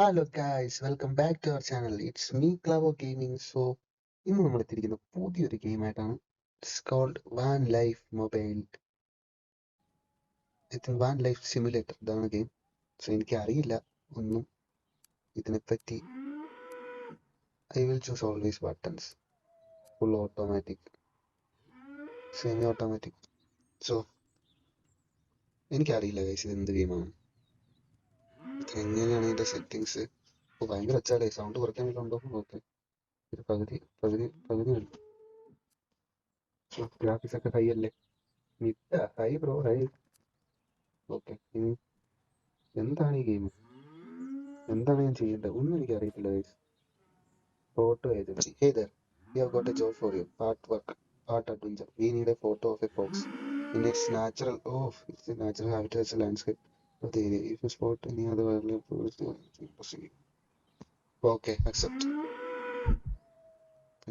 Hello guys welcome back to our channel it's me Clavo gaming so ഇന്ന് നമ്മൾ എത്തിയിരിക്കുന്ന പുതിയൊരു ഗെയിമായിട്ടാണ് it's called van life mobile van life simulator ഇതാണ് game so എനിക്ക് അറിയില്ല ഒന്നും ഇതിനെപ്പറ്റി. I will choose always buttons full automatic semi automatic so എനിക്കറിയില്ല ഗൈസ് ഇത് എന്ത് ഗെയിമാണ് എങ്ങനെയാണ് ഇതിന്റെ സെറ്റിങ്സ് ഓ ഭയങ്കര ഒച്ചാലേ സൗണ്ട് കുറയ്ക്കാൻ ഉണ്ടോ? നോക്ക് ഒരു പകുതി പകുതി പകുതി ഉണ്ട് ഗ്രാഫിക്സ് ഒക്കെ ഹൈ അല്ലേ? മിത്ത ഹൈ ബ്രോ ഹൈ ഓക്കെ ഇനി എന്താണ് ഈ ഗെയിം എന്താണ് ഞാൻ ചെയ്യേണ്ടത്? ഒന്നും എനിക്ക് അറിയത്തില്ല guys photo agency hey there we have got a job for you part work part adventure we need a photo of a fox in its natural of its natural habit landscape of the area. If you spot any other wildlife. Okay accept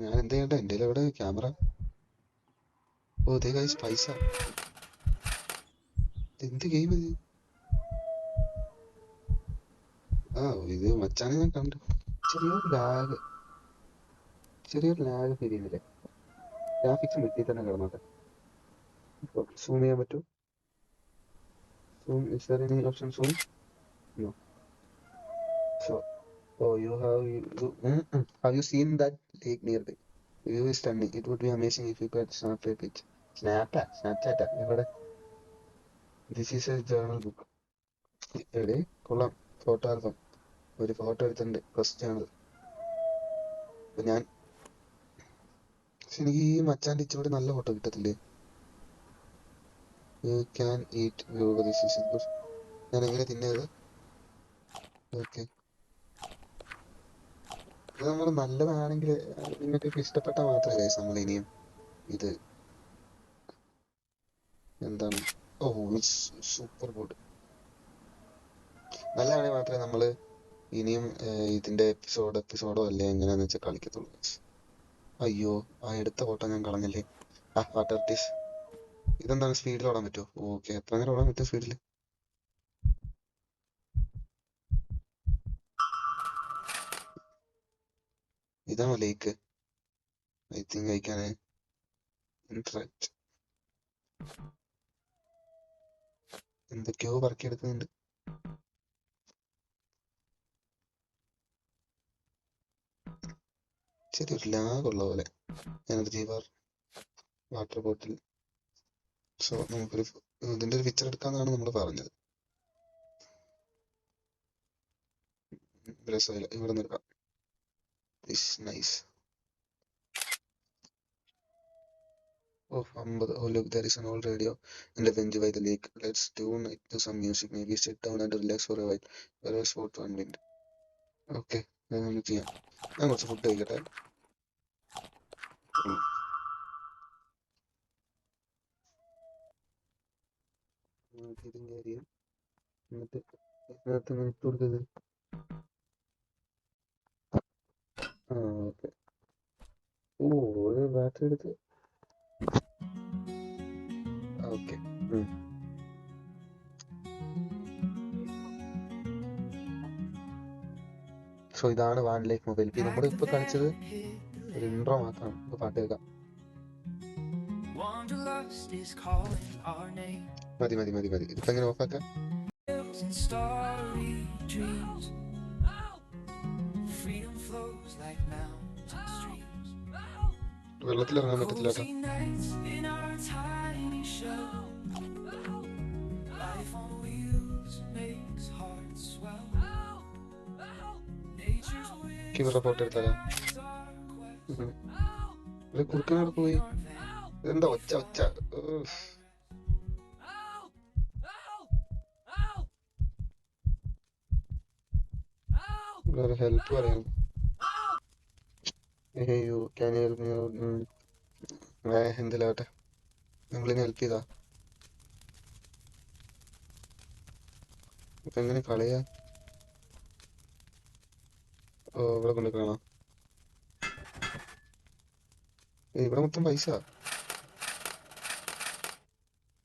ഞാൻ എന്ത് ചെയ്യട്ടെ? എന്റെ എവിടെ? Camera ഓ ദേ guys പൈസ. എന്ത് game ഇത്? ആ ഇത് മച്ചാനെ ഞാൻ കണ്ടു. ചെറിയൊരു ലാഗ് ചെറിയൊരു ലാഗ് ഫീൽ ചെയ്യുന്നില്ലേ ഗ്രാഫിക്സ് വെട്ടി തന്നെ കിടന്നോട്ടെ സൂം ചെയ്യാൻ പറ്റും zoom is there any option soon no so oh you have you, mm -mm. have you seen that lake nearby the view is stunning it would be amazing if you could snap a picture snapchat ഇവിടെ this is a journal book ഇവിടെ കൊള്ളാം photo album ഒരു photo എടുത്തിട്ടുണ്ട് first ആണ് ഞാൻ എനിക്ക് ഈ മച്ചാന്റെ ഇച്ചിരി നല്ല photo കിട്ടത്തില്ലേ you can eat this is good ഞാൻ എങ്ങനെ തിന്നത് ഓക്കെ ഇത് നമ്മൾ നല്ലതാണെങ്കിൽ നിങ്ങൾക്ക് ഇഷ്ടപ്പെട്ട മാത്രമേ നമ്മൾ ഇനിയും ഇത് എന്താണ്? ഓ സൂപ്പർ ഗുഡ് നല്ലതാണെങ്കിൽ മാത്രമേ നമ്മൾ ഇനിയും ഇതിന്റെ എപ്പിസോഡ് എപ്പിസോഡോ അല്ലേ എങ്ങനെയാന്ന് വെച്ചാൽ കളിക്കത്തുള്ളൂ. അയ്യോ ആ എടുത്ത ഫോട്ടോ ഞാൻ കളഞ്ഞല്ലേ? ആ വാട്ടർ ടീസ് ഇതെന്താണ് സ്പീഡിൽ ഓടാൻ പറ്റുമോ ഓക്കെ എത്ര നേരം ഓടാൻ പറ്റും സ്പീഡിൽ ഇതാണോ lake I think I can interact എന്തൊക്കെയോ പറക്കിയെടുക്കുന്നുണ്ട്. ചെറിയൊരു ലാഗ് ഉള്ള പോലെ. Energy bar water bottle so നമുക്കൊരു ഇതിന്റെ ഒരു പിക്ചർ എടുക്കാന്നാണ് നമ്മൾ പറഞ്ഞത്. ഇവിടെ നിൽക്കാം nice oh look unwind okay നമുക്ക് ചെയ്യാം ഞാൻ ഫുഡ് കഴിക്കട്ടെ സോ ഇതാണ് വാൻ ലൈഫ് മൊബൈൽ. ഇപ്പൊ നമ്മൾ ഇപ്പൊ കളിച്ചത് ഒരു ഇൻട്രോ മാത്രമാണ്. പാട്ട് കേൾക്കാം. മതി മതി മതി മതി ഇതിപ്പോ എങ്ങനെ ഓഫാക്കാം. വെള്ളത്തിൽ ഇറങ്ങാൻ പറ്റത്തില്ല ഇവരുടെ ഫോട്ടോ എടുത്താലോ കുറുക്കനോട് പോയി ഇതെന്താ ഒച്ച ഒച്ച ഒരു ഹെൽപ്പ് പറയാം. me out? ഉം. ഏ, എന്തിലാവട്ടെ? നമ്മളിനെ ഹെൽപ്പ് ചെയ്താ? ഇപ്പൊ എങ്ങനെ കളിയാ? ഓ ഇവിടെ കൊണ്ട് കാണാം. ഇവിടെ മൊത്തം പൈസ?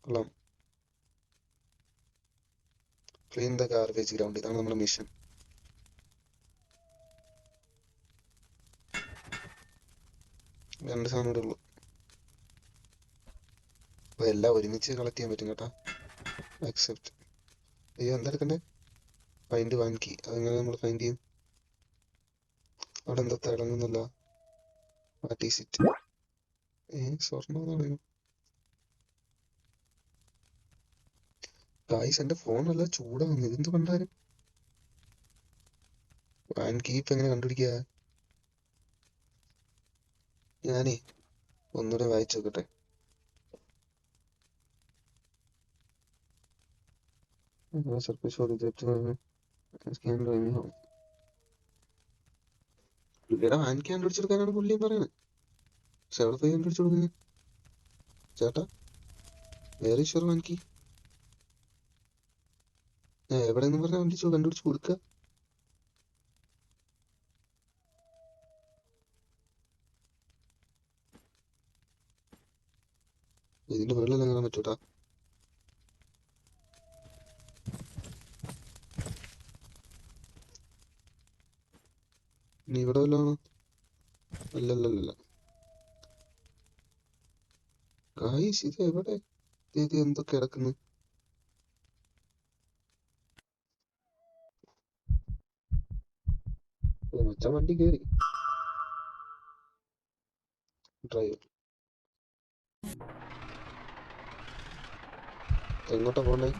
കൊള്ളാം. ക്ലീൻ ദ ഗാർബേജ് ഗ്രൗണ്ട് ഇതാണ് നമ്മുടെ മിഷൻ രണ്ട് സാധനം ഇവിടെ ഉള്ളു എല്ലാം ഒരുമിച്ച് കളക്ട് ചെയ്യാൻ പറ്റും കേട്ടോ. അക്സെപ്റ്റ് അയ്യോ എന്താ എടുക്കണ്ടേ? ഫൈൻഡ് വൺ കീ അതെങ്ങനെ നമ്മൾ ഫൈൻഡ് ചെയ്യും? അവിടെ എന്താ തിളങ്ങുന്നില്ല? വാട്ട് ഈസ് ഇറ്റ് ഏ സ്വർണം പറയും ഗായ്സ് എന്റെ ഫോൺ നല്ല ചൂടാണ് ഇതെന്ത് കണ്ടാലും വാൻ കീ ഇപ്പൊ എങ്ങനെ കണ്ടുപിടിക്കുക ഞാനേ ഒന്നുകൂടെ വായിച്ചു നോക്കട്ടെ. പുള്ളിയുടെ വാൻ കീ കണ്ടുപിടിച്ചെടുക്കാനാണ് പുള്ളിയും പറയുന്നത്. പക്ഷെ എവിടെ പോയി കണ്ടുപിടിച്ചു ചേട്ടാ വേറെ ഈശ്വർ വാൻ എവിടെ നിന്ന് പറഞ്ഞാൽ കണ്ടുപിടിച്ചു കൊടുക്കുക ഇതിന്റെ മുകളിലെല്ലാം ഇനി ഇവിടെ വല്ലതാണ് അല്ലല്ലല്ല ഗായ്സ് ഇത് എവിടെ? ഇത് എന്തൊക്കെ കിടക്കുന്നു. ഓ, മച്ചാൻ വണ്ടി കേറി. Driver days.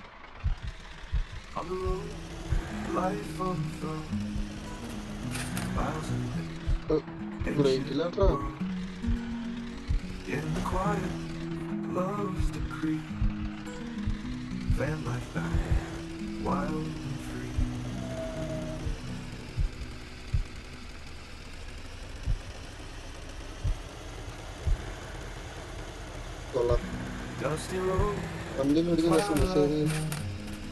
Break ഇല്ലാട്ടാ In the quiet, love's decree. Van life back, wild and free. കൊള്ളാം Dusty road, വണ്ടിയിൽ ഓടിക്കുന്ന രസം പക്ഷേ ഇത്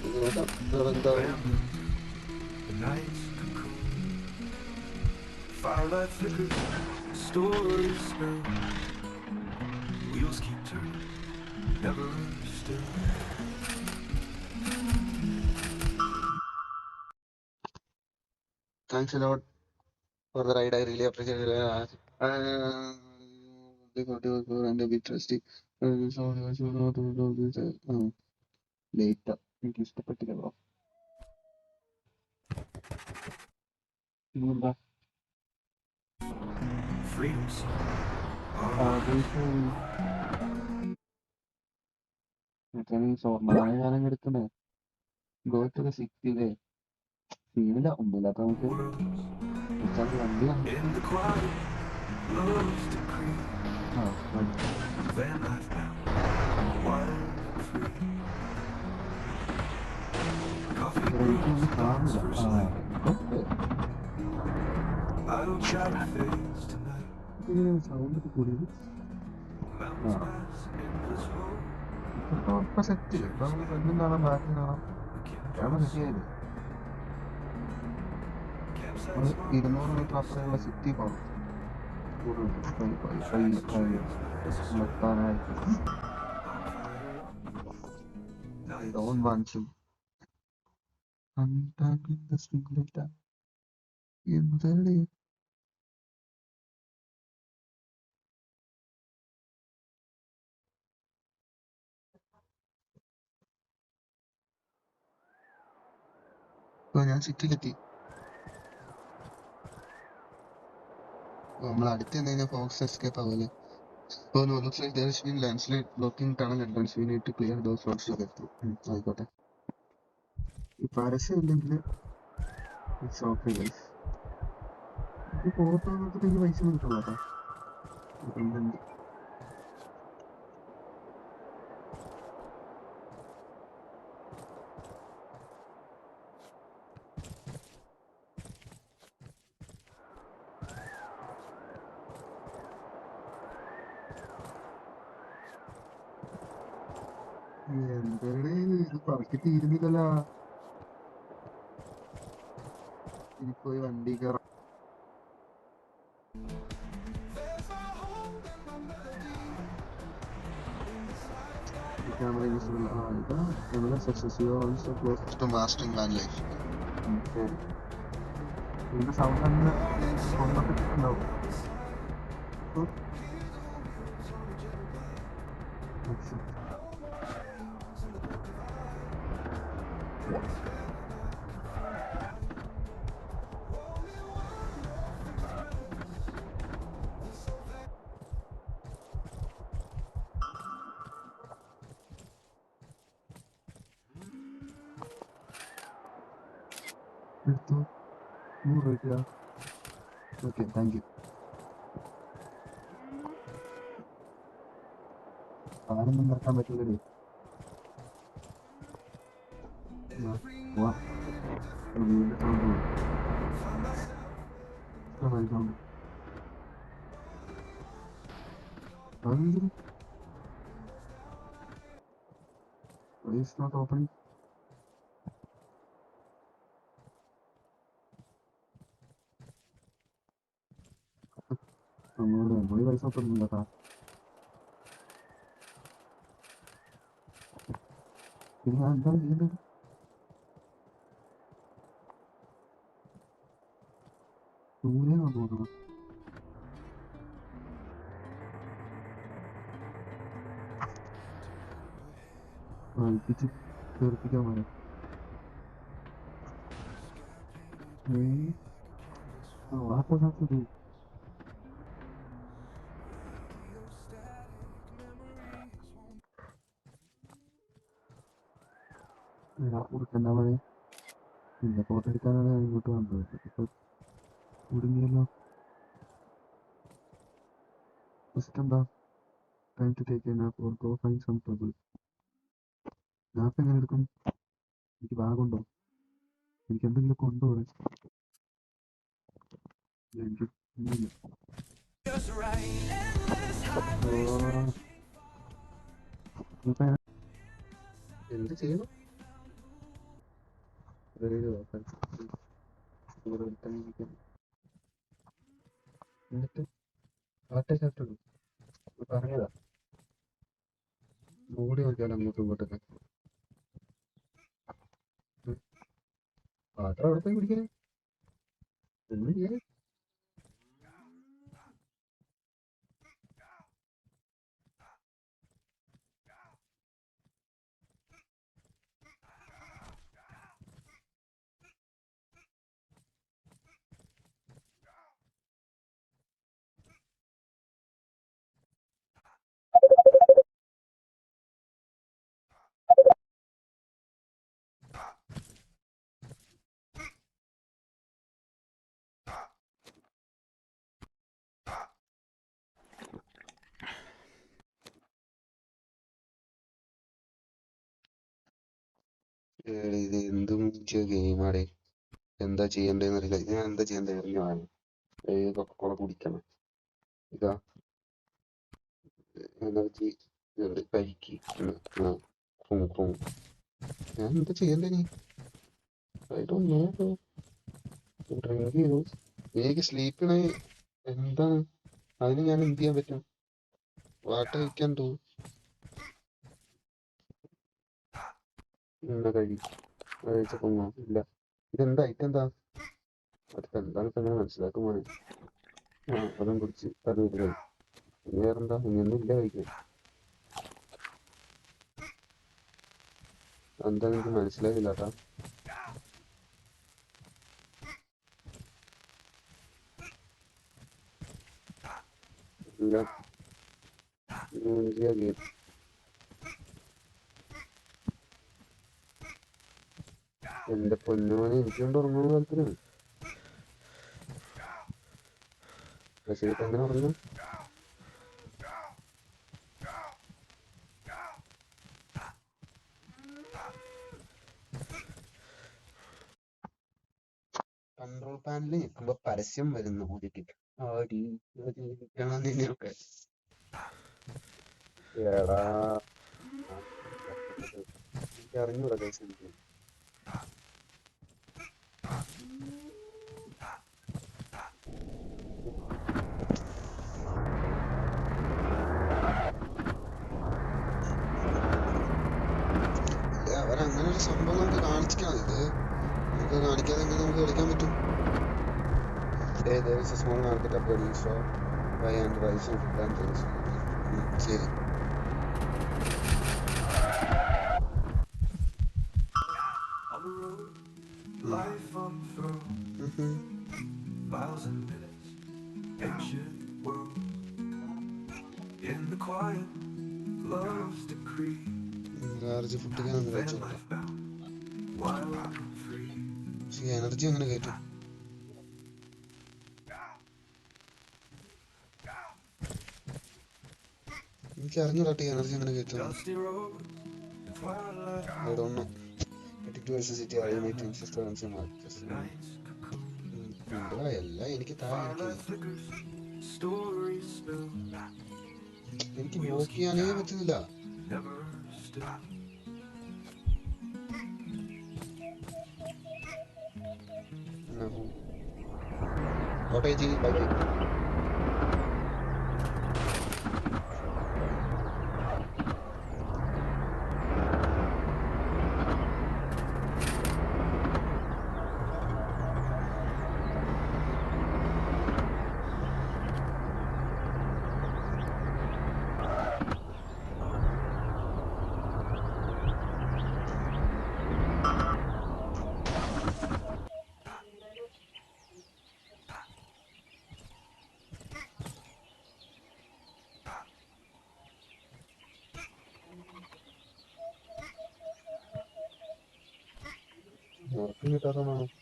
ഇത് നോക്കാം വേറെ എന്താ bamboo, the night's cocoon. Firelight flickers, stories spill. Wheels keep turning, never still. Thanks a lot for the ride. I really appreciate it. Uh, uh, they got to go and a bit Uh, എനിക്ക് ഇഷ്ടപ്പെട്ടില്ല bro എന്താ കാലം എടുക്കണേ go to the സിറ്റിയിലെ സീനില്ല ഒന്നുമില്ലാത്ത നമുക്ക് ഉച്ചാക്ക് വണ്ടിയാണ്. ആ വണ്ടി. I found wild and free. Coffee brews, കാണില്ല first ആ I don't try to face tonight. Mountains pass, endless road. ഇപ്പൊ ഇപ്പൊ സെറ്റ് ഇപ്പൊ ഫ്രണ്ടും കാണാം ബാക്കും കാണാം നമ്മൾ smart. ഇരുന്നൂറ് മീറ്റർ അപ്പുറമുള്ള സിറ്റി പോകണം നിർത്താനായിട്ട് I don't want to. Untangling the string later. എന്തല്ലേ ഞാൻ സിറ്റിയിലെത്തി നമ്മൾ അടുത്ത് കഴിഞ്ഞാൽ ഫോക്സ് എസ്കേപ്പ് ആവില്ലേ Oh no, looks like there has been landslide blocking tunnel entrance. We need to clear those roads to get through. ഉം, ആയിക്കോട്ടെ ഈ പരസ്യം ഇല്ലെങ്കിൽ ഇറ്റ്സ് ഓക്കെ ഗൈസ് ഇത് പുറത്ത് വന്നിട്ട് എനിക്ക് പൈസ കിട്ടുള്ളൂ കേട്ടോ ഇത് പറക്കി തീരുന്നില്ലല്ലോ ഇനി പോയി വണ്ടി കയറാം camera usable. Ah, ഇതാ another success. You are also close to mastering van life. ശരി ഇതിന്റെ സൗണ്ട് തന്നെ കൊണ്ടൊക്കെ കിട്ടുന്നുണ്ടാവും എടുത്തു Okay, thank you. Parang nang nakamat ulit eh. Wah. Ang ganda ang ganda. Kamay kamay. Ang ganda. Why Please not opening? 어떤 분마다. 그냥 한 사람이면 누구네가 뭐더라? 아 이쪽 그대로 비교하면 왜? 네. 아 뭐 학교 상수도 കൊടുക്കണ്ട പോലെ. പിന്നെ photo എടുക്കാനാണ് ഇങ്ങോട്ട് വന്നത്. ഇപ്പൊ കുടുങ്ങിയല്ലോ. ഫസ്റ്റ് എന്താ? Time to take a nap or go find എങ്ങനെ എടുക്കും? എനിക്ക് ബാഗുണ്ടോ എനിക്ക് എന്തെങ്കിലും കൊണ്ടോ എനിക്ക് ഒന്നുമില്ല. ഓ. എന്ത് ചെയ്യണം? ഒരുത്തൻ ഇരിക്കുന്നു. എന്നിട്ട് ആട്ടെ ചാട്ടുള്ളൂ പറഞ്ഞതാ ഓടി നോക്കിയാലോ അങ്ങോട്ടും ഇങ്ങോട്ടൊക്കെ. പാത്രം അവിടെ പോയി പിടിക്കണേ ഒന്നും ചെയ്യാൻ ഏടി ഇത് എന്ത് മുഞ്ചിയ ഗെയിമാടേ എന്താ ചെയ്യണ്ടേന്ന് അറിയില്ല. ഞാൻ എന്താ ചെയ്യണ്ടേ അറിഞ്ഞാണ് കൊക്കക്കോള കുടിക്കണം. ഇതാ. എനർജി കഴിക്ക് ക്രൂം ക്രൂം ഞാൻ എന്താ ചെയ്യണ്ടേ നീ ഐ ഡോണ്ട് നോ ഡ്രിങ്ക് ചെയ്തു എനിക്ക് എന്താണ്? അതിന് ഞാൻ എന്ത് ചെയ്യാൻ പറ്റും? വാട്ട കഴിക്കാൻ തോന്നും. എന്നാ കഴി കഴിച്ച ഇല്ല. ഇതെന്താ? ഐറ്റം എന്താ? എന്താണ് ഇപ്പൊ ഞാൻ മനസ്സിലാക്കും മോനെ ആ അതും കുടിച്ച് ഇനി വേറെന്താ? ഇനിയൊന്നും ഇല്ല കഴിക്കാൻ. എന്താ എനിക്ക് മനസ്സിലായില്ല കേട്ടാ ഇല്ല ഗെയിം എന്റെ പൊന്നുമോനെ എനിക്കൊണ്ട് ഉറങ്ങാൻ താല്പര്യം പക്ഷേ ഉറങ്ങും കൺട്രോൾ പാനലിൽ നിൽക്കുമ്പോ പരസ്യം വരുന്നു ഓടിക്കിട്ട് നിന്നെയൊക്കെ എടാ അറിഞ്ഞൂടാ സംഭവങ്ങളൊക്കെ കാണിച്ചിക്കാണിത് നമുക്ക് കാണിക്കാതെങ്കിൽ നമുക്ക് കളിക്കാൻ പറ്റും small market show by and Life on miles and minutes, ancient. In the quiet, love's decree. Energy അങ്ങനെ കയറ്റും എനിക്ക് അറിഞ്ഞൂടാട്ടി എനർജി അങ്ങനെ കയറ്റും Dusty roads, twilight I don't know. Getting to versus City, I need to insist on some markers. nights, എന്താ എല്ലാം എനിക്ക് താഴെ എനിക്ക് ബ്ലോക്ക് ചെയ്യാനേ പറ്റുന്നില്ല हूँ नोटे जी bike No, no, no, no.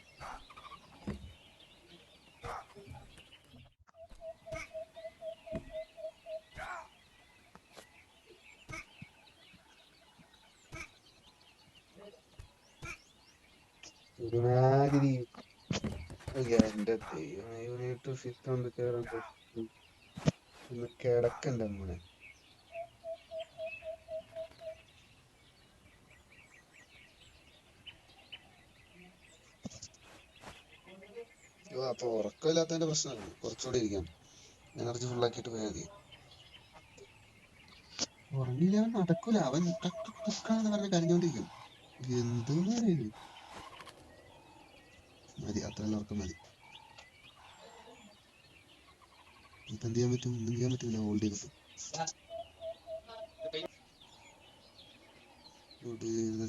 പ്രശ്നമാണ് കുറച്ചുകൂടി ഇരിക്കാം എനർജി ഫുൾ ആക്കിയിട്ട് പോയാൽ മതി. ഉറങ്ങിയില്ല അവൻ നടക്കൂല. അവൻ ടക്ക് ടക്ക് ടക്കാന്ന് പറഞ്ഞ് കരഞ്ഞോണ്ടിരിക്കും. എന്തോന്ന് പറയുന്നു മതി അത്ര എല്ലാവർക്കും മതി. ഇപ്പൊ എന്ത് ചെയ്യാൻ പറ്റും? ഒന്നും ചെയ്യാൻ പറ്റില്ല ഹോൾഡ് ചെയ്തിട്ട് Good, uh,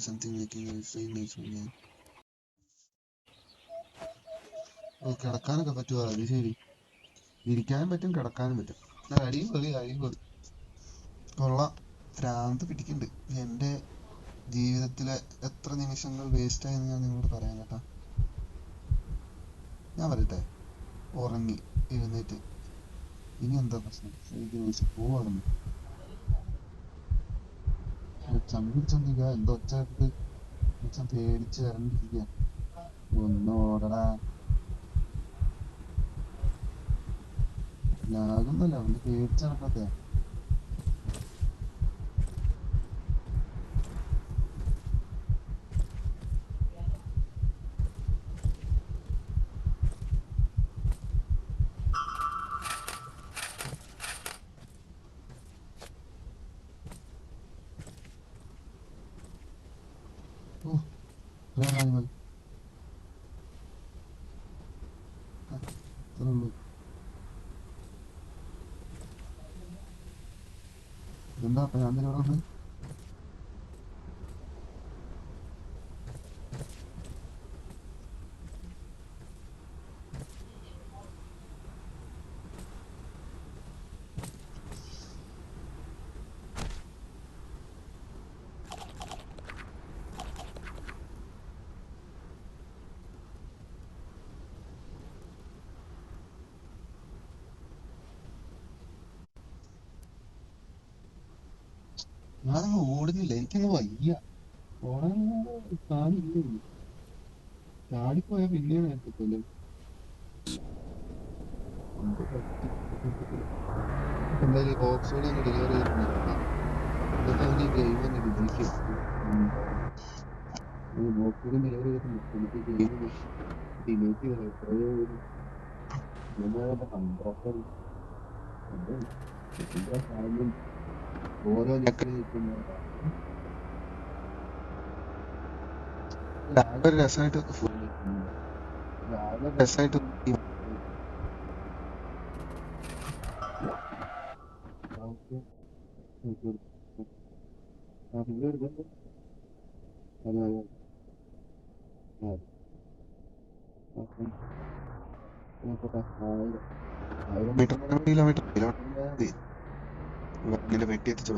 കിടക്കാനൊക്കെ പറ്റുമോ അത് ശരി. ഇരിക്കാനും പറ്റും കിടക്കാനും പറ്റും. അടിപൊളി അടിപൊളി കൊള്ളാം. ഭ്രാന്ത് പിടിക്കുന്നുണ്ട് എന്റെ ജീവിതത്തിലെ എത്ര നിമിഷങ്ങൾ വേസ്റ്റ് ആയെന്ന് ഞാൻ നിങ്ങളോട് പറയാം കേട്ടാ. ഞാൻ പറയട്ടെ. ഉറങ്ങി എഴുന്നേറ്റ്. ഇനി എന്താ പ്രശ്നം? എനിക്ക് വിളിച്ച് പോവാണെന്ന് ചമ്പിച്ചൊന്നില്ല എന്തോ മച്ചാൻ പേടിച്ച് ഇറങ്ങിയിരിക്കുക ഒന്ന് ഓടടാ ലാഗൊന്നുമല്ല അവന് പേടിച്ച് നടക്കത്തെ ഓ വേറെ ആanimal. ആ, അത്രേ ഉള്ളൂ എന്താ അപ്പൊ ഞാൻ തന്നെ ഞാനങ്ങ് ഓടുന്നില്ല എനിക്കങ്ങ് വയ്യ. ചാടിപ്പോയ കാണില്ലേ ചാടിപ്പോയാ പിന്നെയും നേരത്തെ ഡെലിവറി ഓരോ ഞെക്കൽ നിൽക്കുന്ന ആകെ രസമായിട്ട് ആകെ രസമായിട്ട്. അതെ, അതെ. ആയിരം മീറ്റർ കിലോമീറ്റർ കിലോമീറ്റർ നിന്റെ വെട്ടി എത്തിച്ചു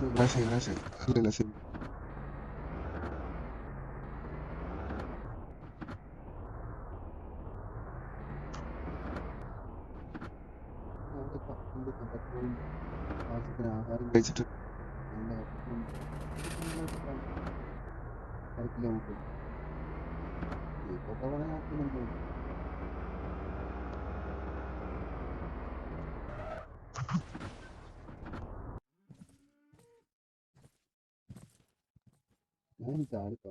Gracias, gracias. Relación. ആഹാരം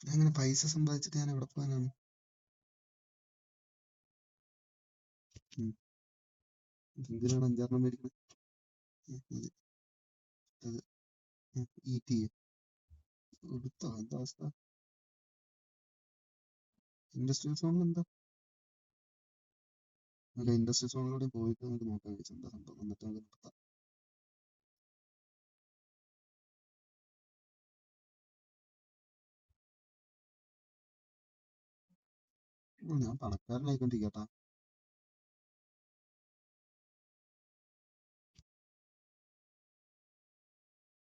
ഞാൻ ഇങ്ങനെ പൈസ സമ്പാദിച്ചിട്ട് ഞാൻ എവിടെ പോകാനാണ്. എന്തിനാണ് അഞ്ചാറെണ്ണം മേടിക്കുന്നത് അത് ഈ ടീ എടുത്തോ എന്താ അവസ്ഥ? ഇൻഡസ്ട്രിയൽ സോണിൽ എന്താ അല്ല ഇൻഡസ്ട്രിയൽ സോണിലൂടെ പോയിട്ട് നമുക്ക് നോക്കാം എന്താ സംഭവം? എന്നിട്ട് നമുക്ക് നിർത്താം. ഞാൻ പണക്കാരനായിക്കൊണ്ടിരിക്കട്ടാ.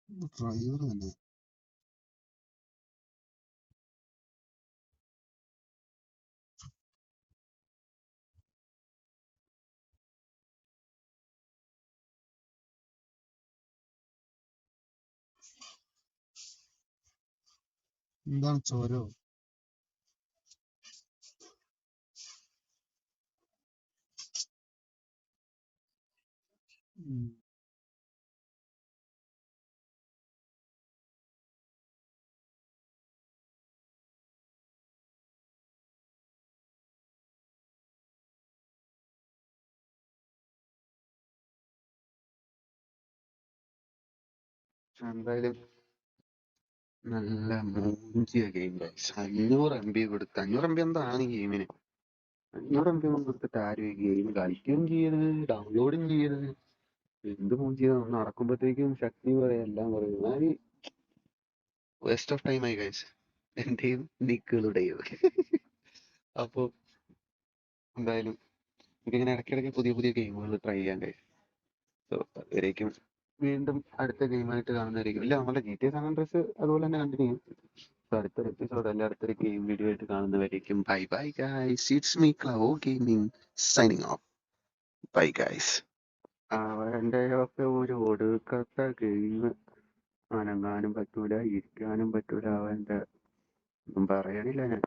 ഡ്രൈവർ തന്നെ. എന്താണ് ചോരോ? എന്തായാലും നല്ല മൂഞ്ചിയ ഗെയിം അഞ്ഞൂറ് എം ബി കൊടുത്ത് അഞ്ഞൂറ് എം ബി എന്താണ് ഈ ഗെയിമിന് അഞ്ഞൂറ് എം ബി കൊടുത്തിട്ട് ആരും ഈ ഗെയിം കളിക്കുകയും ചെയ്യരുത് ഡൗൺലോഡും ചെയ്യരുത് എന്ത് മൂഞ്ചിയതാ ഒന്ന് നടക്കുമ്പോഴത്തേക്കും ശക്തി പറയും എല്ലാം പറയും. ഞാൻ വേസ്റ്റ് ഓഫ് ടൈം ആയി ഗൈസ് എന്റെയും നിക്കുകളുടെയും അപ്പൊ എന്തായാലും എനിക്കിങ്ങനെ ഇടയ്ക്കിടയ്ക്ക് പുതിയ പുതിയ ഗെയിമുകൾ ട്രൈ ചെയ്യാൻ കഴിയും സോ അതുവരേക്കും വീണ്ടും അടുത്ത ഗെയിമായിട്ട് കാണുന്നതായിരിക്കും. ഇല്ല നമ്മുടെ ജി ടി എസ് അതുപോലെ തന്നെ കണ്ടിന്യൂ സോ അടുത്തൊരു എപ്പിസോഡ് അല്ല അടുത്തൊരു ഗെയിം വീഡിയോ ആയിട്ട് കാണുന്നവരേക്കും. Bye bye guys it's me Clo gaming signing off bye guys അവന്റെ ഒക്കെ ഒരു ഒടുക്കത്തെ ഗെയിം. അനങ്ങാനും പറ്റൂല ഇരിക്കാനും പറ്റൂല അവന്റെ. ഒന്നും പറയണില്ല ഞാൻ.